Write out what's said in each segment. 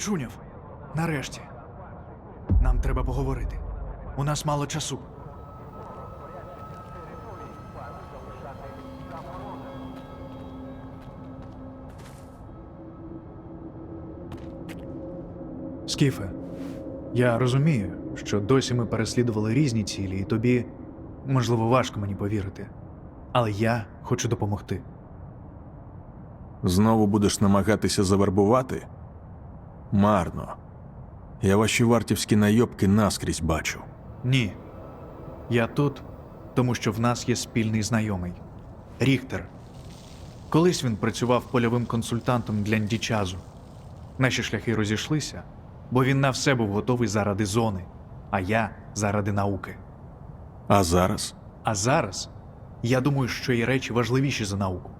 очуняв. Нарешті. Нам треба поговорити. У нас мало часу. Скіфе, я розумію, що досі ми переслідували різні цілі, і тобі, можливо, важко мені повірити. Але я хочу допомогти. Знову будеш намагатися завербувати? Марно. Я ваші вартівські найобки наскрізь бачу. Ні. Я тут, тому що в нас є спільний знайомий Ріхтер. Колись він працював польовим консультантом для Ndічазу. Наші шляхи розійшлися, бо він на все був готовий заради зони, а я заради науки. А зараз? А зараз я думаю, що є речі важливіші за науку.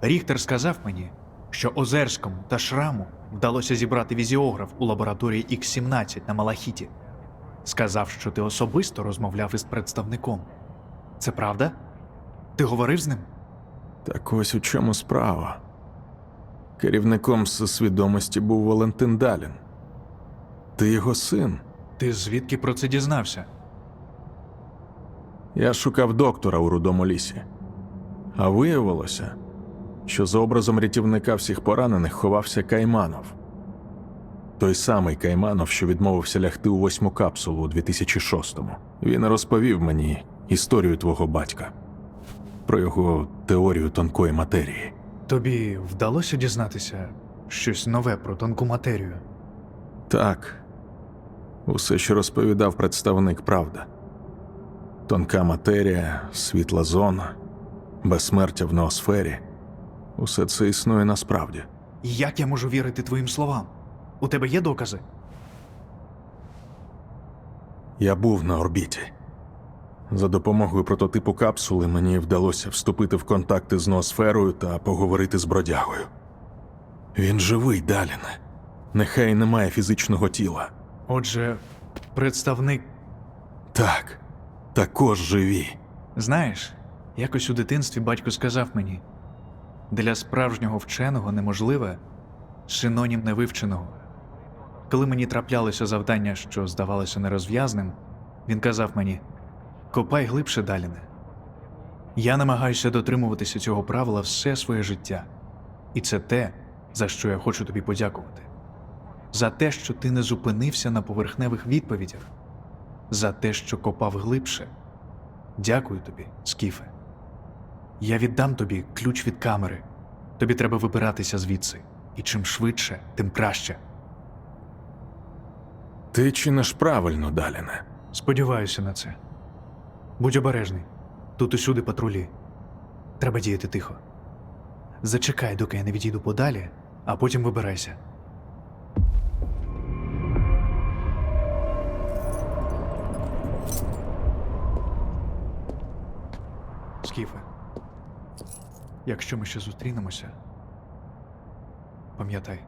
Ріхтер сказав мені, що Озерському та Шраму вдалося зібрати візіограф у лабораторії Х-17 на Малахіті. Сказав, що ти особисто розмовляв із представником. Це правда? Ти говорив з ним? Так ось у чому справа. Керівником свідомості був Валентин Далін. Ти його син. Ти звідки про це дізнався? Я шукав доктора у рудому лісі. А виявилося, що за образом рятівника всіх поранених ховався Кайманов. Той самий Кайманов, що відмовився лягти у восьму капсулу у 2006-му. Він розповів мені історію твого батька про його теорію тонкої матерії. Тобі вдалося дізнатися щось нове про тонку матерію? Так, усе, що розповідав представник, правда. Тонка матерія, світла зона, безсмертя в ноосфері усе це існує насправді. Як я можу вірити твоїм словам? У тебе є докази? Я був на орбіті. За допомогою прототипу капсули мені вдалося вступити в контакти з ноосферою та поговорити з бродягою. Він живий, Даліне. Нехай не має фізичного тіла. Отже, представник Так, також живі. Знаєш, якось у дитинстві батько сказав мені: для справжнього вченого неможливе синонім невивченого. Коли мені траплялося завдання, що здавалося нерозв'язним, він казав мені: копай глибше Даліне. Я намагаюся дотримуватися цього правила все своє життя, і це те, за що я хочу тобі подякувати. За те, що ти не зупинився на поверхневих відповідях, за те, що копав глибше. Дякую тобі, Скіфе. Я віддам тобі ключ від камери. Тобі треба вибиратися звідси. І чим швидше, тим краще. Ти чиниш правильно, Даліне. Сподіваюся на це. Будь обережний. Тут усюди патрулі. Треба діяти тихо. Зачекай, доки я не відійду подалі, а потім вибирайся. Скіфе. Якщо ми ще зустрінемося, пам'ятай,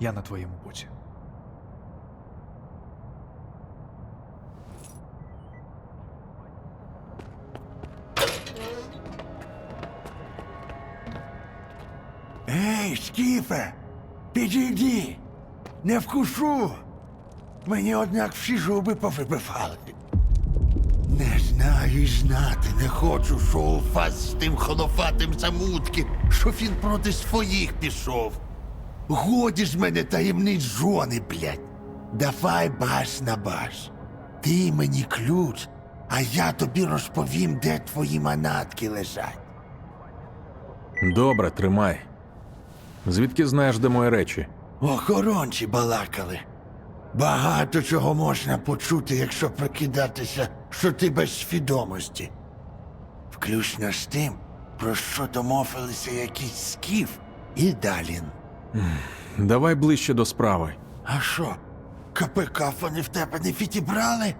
я на твоєму боці. Ей, Скіфе, підійди, не вкушу. Мені однак всі зуби повибивали. І знати не хочу, що у вас з тим холофатим замутки, що він проти своїх пішов. Годі ж мене таємниць жони, блядь. Давай баш на баш. Ти мені ключ, а я тобі розповім, де твої манатки лежать. Добре, тримай. Звідки знаєш, де мої речі? Охоронці балакали. Багато чого можна почути, якщо прикидатися, що ти без свідомості. Включно з тим, про що домовилися якийсь скіф і Далін. Давай ближче до справи. А що, КПК вони в тебе не відібрали?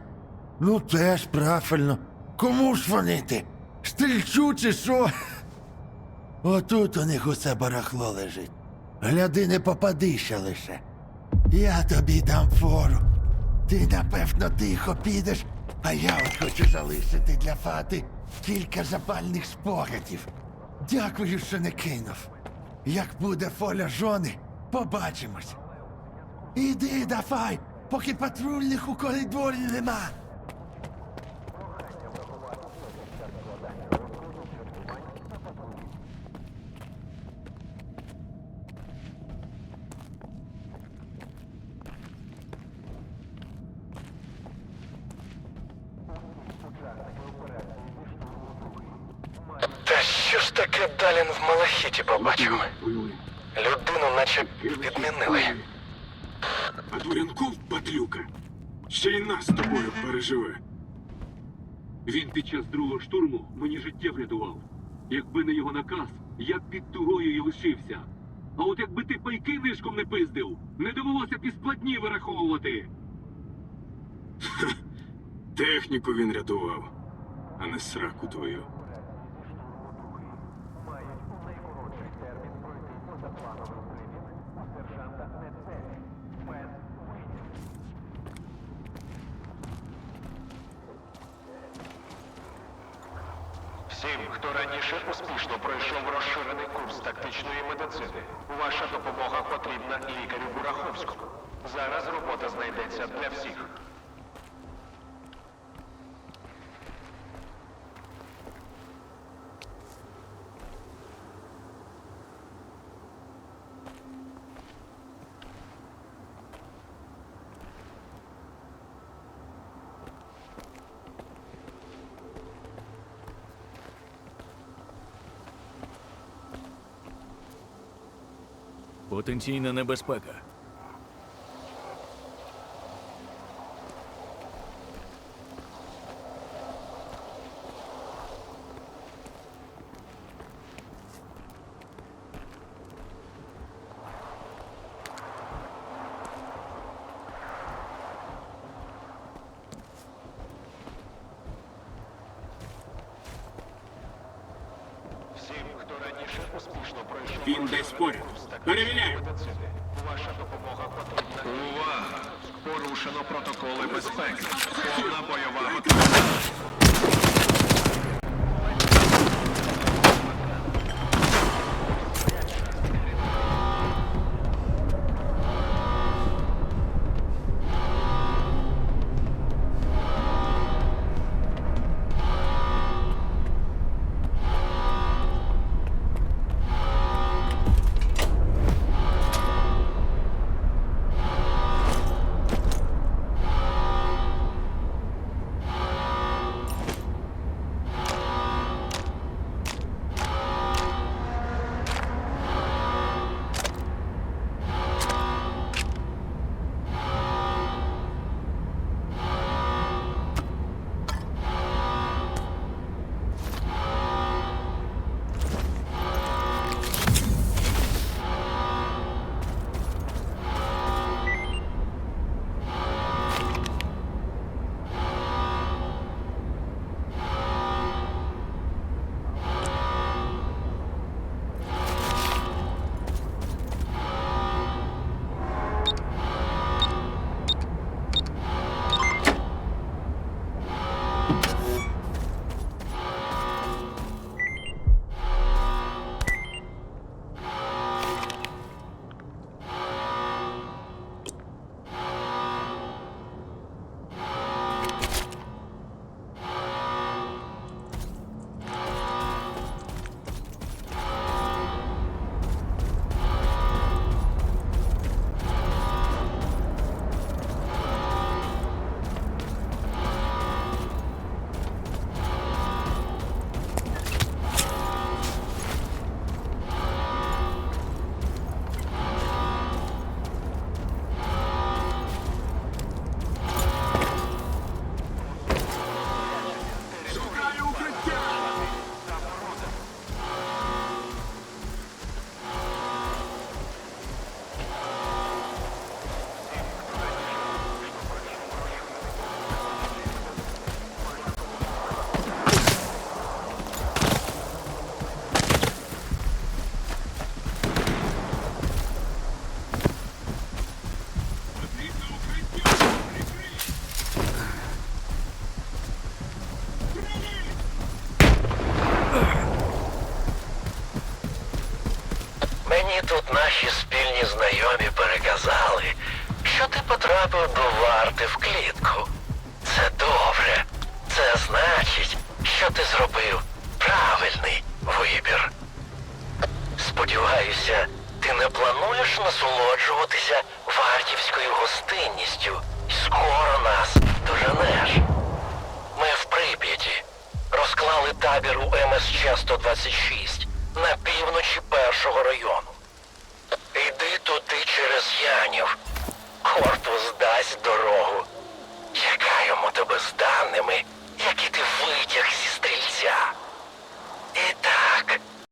Ну, теж правильно. Кому ж вони ти? Стрільчу чи що? Отут у них усе барахло лежить. Гляди, не попадися лише. Я тобі дам фору. Ти, напевно, тихо підеш, а я от хочу залишити для фати кілька запальних спогадів. Дякую, що не кинув. Як буде фоля жони, побачимось. Іди давай, поки патрульних у коридорі нема. Та що ж таке Далін в Малахіті побачив? Людину наче підмінили. А Дворянков, падлюка, ще й нас з тобою переживе. Він під час другого штурму мені життя врятував. Якби не його наказ, я б під тугою і лишився. А от якби ти пайки нишком не пиздив, не довелося б і складні вираховувати. Техніку він рятував, а не сраку твою. Всім, хто раніше успішно пройшов розширений курс тактичної медицини, ваша допомога потрібна лікарю Бураховському. Зараз робота знайдеться для всіх. Потенційна небезпека. Всім, хто раніше успішно пройшов Він десь поряд. Перевіряю. ваша допомога потрібна. Увага! Порушено протоколи безпеки. Повна бойова готовність. Тут наші спільні знайомі переказали, що ти потрапив до варти в клітку. Це добре. Це значить, що ти зробив правильний вибір. Сподіваюся, ти не плануєш насолоджуватися вартівською гостинністю і скоро нас доженеш. Ми в Прип'яті розклали табір у МСЧ 126 на півночі першого району. Через Янів. Корпус дасть дорогу. Чекаємо тебе з даними, які ти витяг зі стрільця.